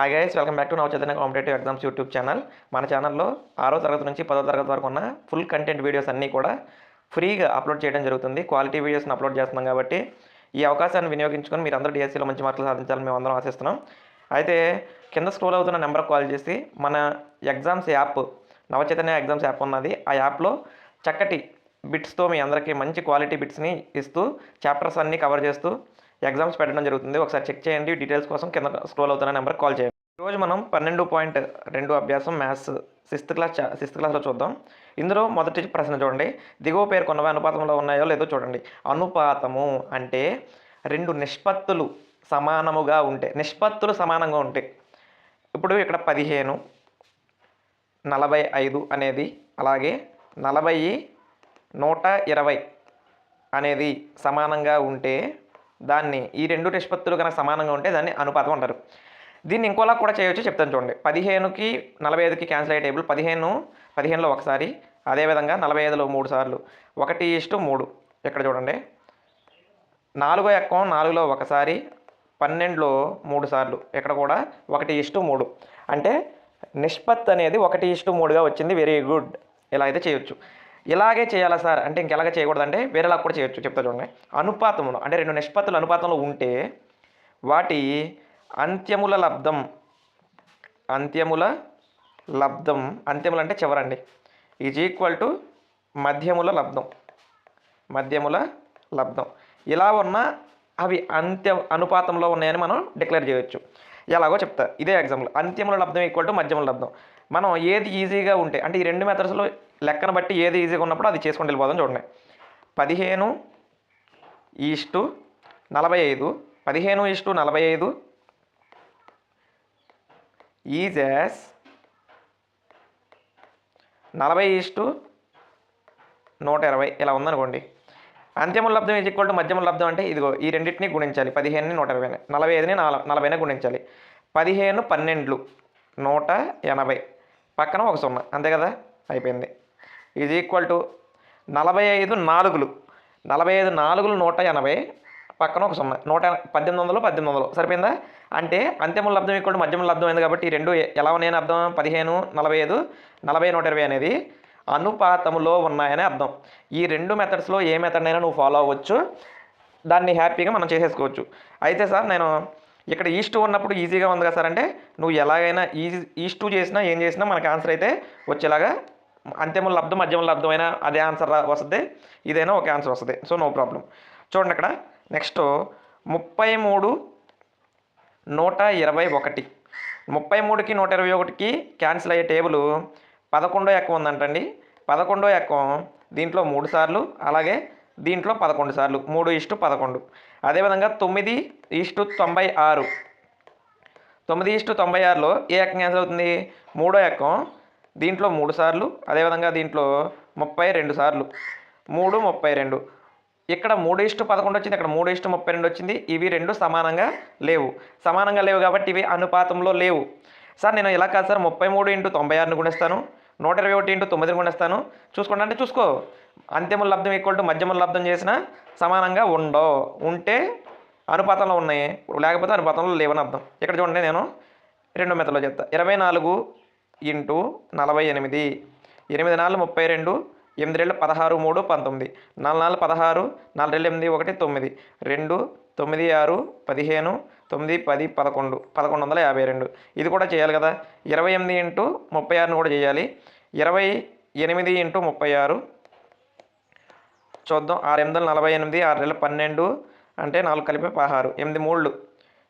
Hi guys welcome back to Nava Chaitanya competitive exams YouTube channel మన ఛానల్లో ఆరో తరగతి నుంచి పదో తరగతి వరకు ఉన్న ఫుల్ కంటెంట్ వీడియోస్ అన్నీ కూడా ఫ్రీగా అప్లోడ్ చేయడం జరుగుతుంది. క్వాలిటీ వీడియోస్ని అప్లోడ్ చేస్తున్నాం కాబట్టి ఈ అవకాశాన్ని వినియోగించుకొని మీరు అందరూ డిఎస్సీలో మంచి మార్కులు సాధించాలని మేము అందరం ఆశిస్తున్నాం. అయితే కింద స్క్రోల్ అవుతున్న నెంబర్కి కాల్ చేసి మన exams app Navachaitanya exams app ఉన్నది. ఆ యాప్లో చక్కటి బిట్స్తో మీ అందరికీ మంచి క్వాలిటీ బిట్స్ని ఇస్తూ చాప్టర్స్ అన్నీ కవర్ చేస్తూ ఎగ్జామ్స్ పెట్టడం జరుగుతుంది. ఒకసారి చెక్ చేయండి. డీటెయిల్స్ కోసం కింద స్క్రోల్ అవుతున్న నెంబర్ కాల్ చేయండి. ఈరోజు మనం పన్నెండు పాయింట్ రెండు అభ్యాసం మ్యాథ్స్ సిక్స్త్ క్లాస్ సిక్స్త్ క్లాస్లో చూద్దాం. ఇందులో మొదటి ప్రశ్న చూడండి. దిగువ పేర్కొన్నవి అనుపాతంలో ఉన్నాయో లేదో చూడండి. అనుపాతము అంటే రెండు నిష్పత్తులు సమానముగా ఉంటే నిష్పత్తులు సమానంగా ఉంటే. ఇప్పుడు ఇక్కడ పదిహేను నలభై ఐదు అనేది అలాగే నలభై నూట ఇరవై అనేది సమానంగా ఉంటే దాన్ని ఈ రెండు నిష్పత్తులు కనుక సమానంగా ఉంటే దాన్ని అనుపాతం అంటారు. దీన్ని ఇంకోలా కూడా చేయవచ్చు చెప్తాను చూడండి. పదిహేనుకి నలభై ఐదుకి క్యాన్సిల్ అయ్యే టేబుల్ పదిహేను పదిహేనులో ఒకసారి అదేవిధంగా నలభై ఐదులో మూడు సార్లు ఒకటి ఇష్టు మూడు. ఇక్కడ చూడండి. నాలుగో ఎక్కం నాలుగులో ఒకసారి పన్నెండులో మూడు సార్లు ఇక్కడ కూడా ఒకటి ఇష్టు మూడు. అంటే నిష్పత్ అనేది ఒకటి ఇష్టు మూడుగా వచ్చింది వెరీ గుడ్ ఇలా అయితే చేయొచ్చు. ఇలాగే చేయాలా సార్? అంటే ఇంకెలాగే చేయకూడదంటే వేరేలా కూడా చేయొచ్చు చెప్తా చూడండి. అనుపాతంలో అంటే రెండు నిష్పత్తులు అనుపాతంలో ఉంటే వాటి అంత్యముల లబ్ధం అంత్యముల లబ్ధం అంత్యములు అంటే చివరండి. ఈజ్ ఈక్వల్ టు మధ్యముల లబ్ధం మధ్యముల లబ్ధం. ఇలా ఉన్న అవి అంత్య అనుపాతంలో ఉన్నాయని మనం డిక్లేర్ చేయొచ్చు. ఎలాగో చెప్తా ఇదే ఎగ్జాంపుల్. అంత్యముల లబ్ధం ఈక్వల్ టు మధ్యముల లబ్ధం. మనం ఏది ఈజీగా ఉంటే అంటే ఈ రెండు మెథడ్స్లో లెక్కను బట్టి ఏది ఈజీగా ఉన్నప్పుడు అది చేసుకుంటూ వెళ్ళిపోదాం చూడండి. పదిహేను ఈస్టు నలభై ఐదు పదిహేను ఈస్టు నలభై ఐదు ఈజెస్ నలభై ఈస్టు నూట ఇరవై ఇలా ఉందనుకోండి. అంత్యముల లబ్ధం ఈజ్ ఈక్వల్ టు మధ్యముల లబ్ధం అంటే ఇదిగో ఈ రెండింటిని గుణించాలి. పదిహేనుని నూట ఇరవై నలభై ఐదుని నలభైనే గుణించాలి. పదిహేను పన్నెండులు. నూట ఎనభై. పక్కన ఒక సున్నా. అంతే కదా? అయిపోయింది. ఈజ్ ఈక్వల్ టు నలభై ఐదు నాలుగులు. నలభై ఐదు నాలుగులు నూట ఎనభై పక్కన ఒక సున్నా నూట పద్దెనిమిది వందలు పద్దెనిమిది వందలు. సరిపోయిందా? అంటే అంత్యముల లబ్ధం ఇక్కడ మధ్యముల లబ్ధం అయింది కాబట్టి ఈ రెండు ఎలా ఉన్నాయని అర్థం? పదిహేను నలభై ఐదు నలభై నూట ఇరవై అనేది అనుపాతములో ఉన్నాయని అర్థం. ఈ రెండు మెథడ్స్లో ఏ మెథడ్ అయినా నువ్వు ఫాలో అవ్వచ్చు. దాన్ని హ్యాపీగా మనం చేసేసుకోవచ్చు. అయితే సార్ నేను ఇక్కడ ఈస్ట్ ఉన్నప్పుడు ఈజీగా ఉంది కదా సార్ అంటే నువ్వు ఎలాగైనా ఈజీ ఈస్ట్ చేసినా ఏం చేసినా మనకి ఆన్సర్ అయితే వచ్చేలాగా అంత్యముల లబ్ధం మధ్యముల లబ్ధం అయినా అదే ఆన్సర్ వస్తుంది. ఇదైనా ఒక ఆన్సర్ వస్తుంది. సో నో ప్రాబ్లం చూడండి అక్కడ. నెక్స్ట్ ముప్పై మూడు నూట ఇరవై ఒకటి. ముప్పై మూడుకి నూట ఇరవై ఒకటికి క్యాన్సిల్ అయ్యే టేబుల్ పదకొండో ఎక్కం ఉందంటండి. పదకొండో ఎక్కం దీంట్లో మూడు సార్లు అలాగే దీంట్లో పదకొండు సార్లు. మూడు ఇష్టు పదకొండు. అదేవిధంగా తొమ్మిది ఇష్టు తొంభై ఆరు. తొమ్మిది ఇష్టు తొంభై ఆరులో ఏ ఎక్కం క్యాన్సిల్ అవుతుంది? మూడో ఎక్కం దీంట్లో మూడు సార్లు అదేవిధంగా దీంట్లో ముప్పై రెండు సార్లు. మూడు ముప్పై రెండు. ఇక్కడ మూడు ఇష్టు పదకొండు వచ్చింది ఇక్కడ మూడు ఇష్టు ముప్పై రెండు వచ్చింది. ఇవి రెండు సమానంగా లేవు. సమానంగా లేవు కాబట్టి ఇవి అనుపాతంలో లేవు. సార్ నేను ఇలా కాదు సార్ ముప్పై మూడు ఇంటూ తొంభై ఆరుని గుణిస్తాను. నూట ఇరవై ఒకటి ఇంటూ తొమ్మిదిని గుణిస్తాను. చూసుకోండి అంటే చూసుకో. అంత్యముల లబ్ధం ఈక్వల్ టు మధ్యముల లబ్ధం చేసిన సమానంగా ఉండవు ఉంటే అనుపాతంలో ఉన్నాయి. లేకపోతే అనుపాతంలో లేవని అర్థం. ఇక్కడ చూడండి నేను రెండో మెతలో చెప్తా. ఇరవై నాలుగు ఇంటూ నలభై ఎనిమిది. ఎనిమిది నాలుగు ముప్పై రెండు ఎనిమిది రెండు పదహారు మూడు పంతొమ్మిది. నాలుగు నాలుగు పదహారు నాలుగు రెండు ఎనిమిది ఒకటి తొమ్మిది. రెండు తొమ్మిది ఆరు పదిహేను తొమ్మిది పది పదకొండు పదకొండు వందల యాభై రెండు. ఇది కూడా చేయాలి కదా. ఇరవై ఎనిమిది ఇంటూ ముప్పై ఆరుని కూడా చేయాలి. ఇరవై ఎనిమిది ఇంటూ ముప్పై ఆరు. చూద్దాం. ఆరు ఎనిమిది నలభై ఎనిమిది ఆరు రెండు పన్నెండు అంటే నాలుగు కలిపి పదహారు. ఎనిమిది మూడు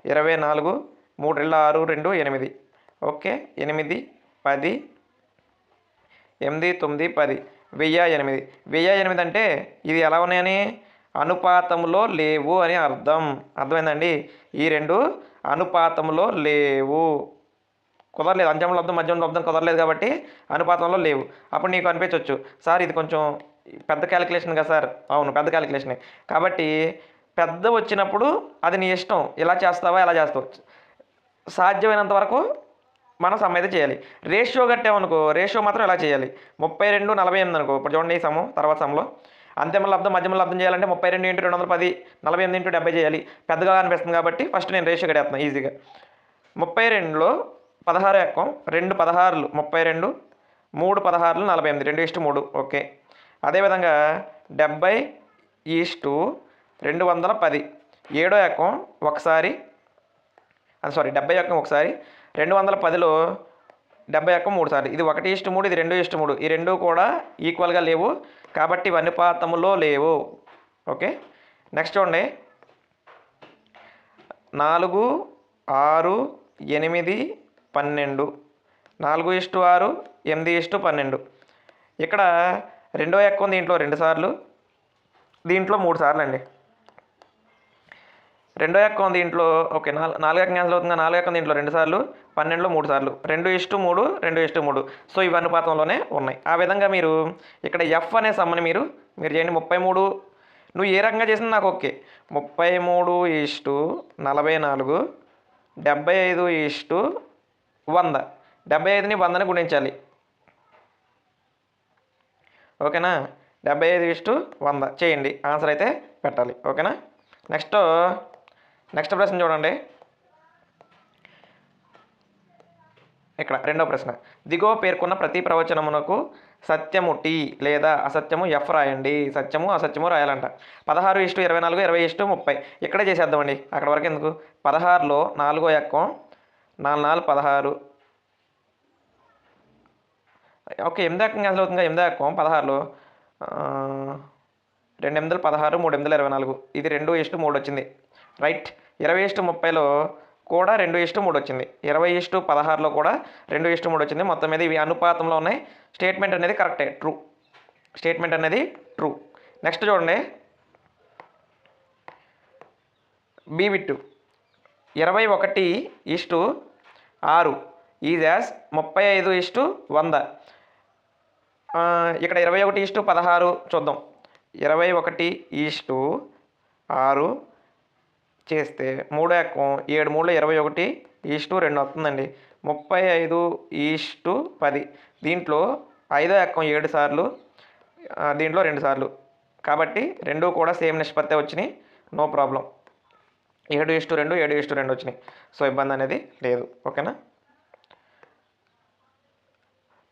ఇరవై నాలుగు మూడు రెండు ఆరు రెండు ఎనిమిది. ఓకే. ఎనిమిది పది ఎనిమిది తొమ్మిది పది వెయ్యి ఎనిమిది. వెయ్యి ఎనిమిది అంటే ఇది ఎలా ఉన్నాయని? అనుపాతంలో లేవు అని అర్థం. అర్థమైందండి? ఈ రెండు అనుపాతంలో లేవు. కుదరలేదు. అంచం లబ్ధం మధ్యం లబ్ధం కుదరలేదు కాబట్టి అనుపాతంలో లేవు. అప్పుడు నీకు అనిపించవచ్చు సార్ ఇది కొంచెం పెద్ద క్యాలిక్యులేషన్ కదా సార్? అవును పెద్ద క్యాలిక్యులేషనే. కాబట్టి పెద్ద వచ్చినప్పుడు అది నీ ఇష్టం. ఇలా చేస్తావా ఎలా చేస్తావు? సాధ్యమైనంత వరకు మనం సమ్ అయితే చేయాలి. రేషియో కట్టామనుకో రేషియో మాత్రం ఎలా చేయాలి? ముప్పై రెండు నలభై ఎనిమిది అనుకో. ఇప్పుడు చూడండి ఈ తర్వాత సమ్లో. అంతిమ లబ్ధం మధ్యమ లబ్ధం చేయాలంటే ముప్పై రెండు ఇంటూ రెండు వందల పది నలభై ఎనిమిది ఇంటూ డెబ్బై చేయాలి. పెద్దగా అనిపిస్తుంది కాబట్టి ఫస్ట్ నేను రేషియో కట్టేస్తున్నాను ఈజీగా. ముప్పై రెండులో పదహారు ఎక్కం రెండు పదహారులు ముప్పై రెండు మూడు పదహారులు నలభై ఎనిమిది రెండు ఇష్టు మూడు ఓకే. అదేవిధంగా డెబ్బై ఈస్టు రెండు వందల పది ఏడో ఎక్కం ఒకసారి సారీ డెబ్బై ఎక్కం ఒకసారి రెండు వందల పదిలో డెబ్బై ఒక్క మూడు సార్లు. ఇది ఒకటి ఇష్ట మూడు ఇది రెండు ఇష్ట మూడు. ఈ రెండు కూడా ఈక్వల్గా లేవు. కాబట్టి ఇవి అనుపాతములో లేవు. ఓకే? నెక్స్ట్ చూడండి. నాలుగు ఆరు ఎనిమిది పన్నెండు. నాలుగు ఇష్టు ఆరు ఎనిమిది ఇష్టు పన్నెండు. ఇక్కడ రెండో ఎక్కం దీంట్లో రెండు సార్లు. దీంట్లో మూడు సార్లు అండి. రెండో ఎక్కం దీంట్లో ఓకే నాలుగు నాలుగు ఎక్కం క్యాన్సిల్ అవుతుంది? నాలుగు ఎక్కం దీంట్లో రెండు సార్లు పన్నెండులో మూడు సార్లు రెండు ఇష్టు మూడు రెండు ఇష్టు మూడు. సో ఇవి అనుపాతంలోనే ఉన్నాయి. ఆ విధంగా మీరు ఇక్కడ ఎఫ్ అనే సమ్మని మీరు మీరు చేయండి. ముప్పై మూడు నువ్వు ఏ రకంగా చేసినా నాకు ఓకే. ముప్పై మూడు ఇష్టు నలభై నాలుగు డెబ్బై ఐదు ఇష్టు వంద. డెబ్బై ఐదుని వందని గుణించాలి. ఓకేనా? డెబ్బై ఐదు ఇష్టు వంద. చేయండి. ఆన్సర్ అయితే పెట్టాలి. ఓకేనా? నెక్స్ట్ నెక్స్ట్ ప్రశ్న చూడండి. ఇక్కడ రెండో ప్రశ్న. దిగువ పేర్కొన్న ప్రతి ప్రవచనమునకు సత్యము టీ లేదా అసత్యము ఎఫ్ రాయండి. సత్యము అసత్యము రాయాలంట. పదహారు ఇష్టు ఇరవై నాలుగు ఇరవై ఇష్టు ముప్పై. ఇక్కడే చేసేద్దామండి. అక్కడ వరకు ఎందుకు? పదహారులో నాలుగో ఎక్కం? నాలుగు నాలుగు పదహారు. ఓకే ఎనిమిది ఎక్కం క్యాన్సిల్ అవుతుంది ఎనిమిది ఎక్కం? పదహారులో. రెండు ఎనిమిదిలు పదహారు మూడు ఎనిమిదిలు ఇరవై నాలుగు. ఇది రెండు ఇష్టు మూడు వచ్చింది. రైట్. ఇరవై ఇష్టు ముప్పైలో కూడా రెండు ఇష్టు మూడు వచ్చింది. ఇరవై ఇష్టు పదహారులో కూడా రెండు ఇష్టు మూడు వచ్చింది. మొత్తం మీద ఇవి అనుపాతంలో ఉన్నాయి. స్టేట్మెంట్ అనేది కరెక్టే ట్రూ. స్టేట్మెంట్ అనేది ట్రూ. నెక్స్ట్ చూడండి. బి బిట్టు ఇరవై ఒకటి ఇష్టు ఆరు. ఈజ్ యాజ్ ముప్పై ఐదు ఇష్టు వంద. ఇక్కడ ఇరవై ఒకటి ఇష్టు పదహారు చూద్దాం. ఇరవై ఒకటి ఈస్టు ఆరు. చేస్తే మూడో ఎక్కం ఏడు మూడు ఇరవై ఒకటి ఈస్టు రెండు వస్తుందండి. ముప్పై ఐదు ఈస్టు పది. దీంట్లో ఐదో ఎక్కం ఏడు సార్లు దీంట్లో రెండు సార్లు. కాబట్టి రెండు కూడా సేమ్ నిష్పత్తి వచ్చినాయి. No problem. ఏడు ఇష్టు రెండు ఏడు ఇష్టు రెండు వచ్చినాయి. సో ఇబ్బంది అనేది లేదు. ఓకేనా?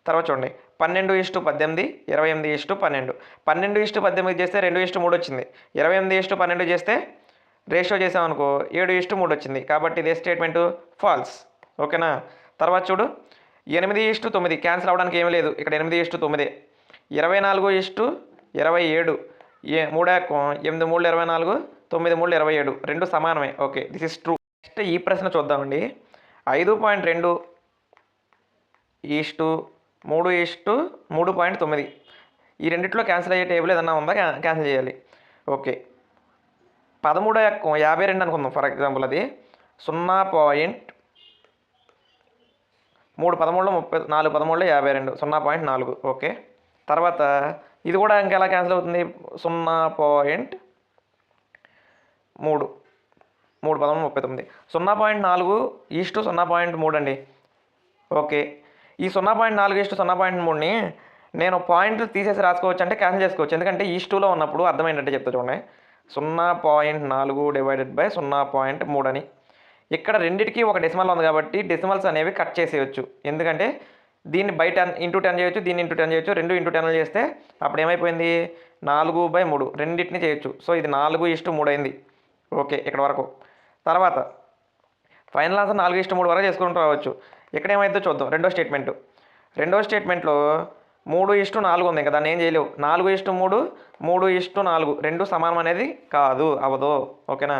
తర్వాత చూడండి. పన్నెండు ఇష్టు పద్దెనిమిది ఇరవై ఎనిమిది ఇష్టు పన్నెండు. పన్నెండు ఇష్టు పద్దెనిమిది చేస్తే రెండు ఇష్టు మూడు వచ్చింది. ఇరవై ఎనిమిది ఇష్టు పన్నెండు చేస్తే రేషియో చేసామనుకో ఏడు ఇష్టు మూడు వచ్చింది. కాబట్టి ఇదే స్టేట్మెంటు ఫాల్స్. ఓకేనా? తర్వాత చూడు. ఎనిమిది ఇష్టు తొమ్మిది. క్యాన్సిల్ అవ్వడానికి ఏమీ లేదు. ఇక్కడ ఎనిమిది ఇష్టు తొమ్మిది. ఇరవై నాలుగు ఇష్టు ఇరవై ఏడు. ఏ మూడాకం ఎనిమిది మూడు ఇరవై నాలుగు. తొమ్మిది మూడు ఇరవై ఏడు. రెండు సమానమే. Okay. This is true next ఈ ప్రశ్న చూద్దామండి. ఐదు పాయింట్ రెండు ఈస్టు మూడు ఈస్టు మూడు పాయింట్ తొమ్మిది. ఈ రెండిట్లో క్యాన్సిల్ అయ్యే టేబుల్ ఏదన్నా ఉందా? క్యాన్సిల్ చేయాలి. ఓకే. పదమూడో ఎక్కం యాభై రెండు అనుకుందాం. ఫర్ ఎగ్జాంపుల్ అది సున్నా పాయింట్ మూడు పదమూడులో ముప్పై నాలుగు పదమూడులో యాభై రెండు. సున్నా పాయింట్ నాలుగు. ఓకే తర్వాత ఇది కూడా ఇంకెలా క్యాన్సిల్ అవుతుంది? సున్నా పాయింట్ మూడు. మూడు పదమూడు ముప్పై తొమ్మిది. సున్నా పాయింట్ నాలుగు ఈస్టు సున్నా పాయింట్ మూడు అండి. ఓకే ఈ సున్నా పాయింట్ నాలుగు ఈస్టు సున్నా పాయింట్ మూడుని నేను పాయింట్లు తీసేసి రాసుకోవచ్చు అంటే క్యాన్సిల్ చేసుకోవచ్చు. ఎందుకంటే ఈస్టులో ఉన్నప్పుడు అర్థమైనట్టే చెప్తా చూడండి. సున్నా పాయింట్ నాలుగు డివైడెడ్ బై సున్నా పాయింట్ మూడు అని. ఇక్కడ రెండిటికి ఒక డెసిమల్ ఉంది కాబట్టి డెసిమల్స్ అనేవి కట్ చేసేయచ్చు. ఎందుకంటే దీన్ని బై టెన్ ఇంటూ టెన్ చేయొచ్చు దీన్ని ఇంటూ టెన్ చేయొచ్చు రెండు ఇంటూ టెన్ చేస్తే అప్పుడు ఏమైపోయింది? నాలుగు బై మూడు. రెండింటిని చేయొచ్చు. సో ఇది నాలుగు ఇష్టు మూడు అయింది. ఓకే ఇక్కడ వరకు. తర్వాత ఫైనల్ ఆన్సర్ నాలుగు ఇష్టం మూడు వరకు చేసుకుంటూ రావచ్చు. ఇక్కడ ఏమైతే చూద్దాం. రెండో స్టేట్మెంట్. రెండో స్టేట్మెంట్లో మూడు ఇష్టు నాలుగు ఉంది కదా దాన్ని ఏం చేయలేవు. నాలుగు ఇష్టు మూడు మూడు ఇష్టు నాలుగు. రెండు సమానం అనేది కాదు అవదు ఓకేనా?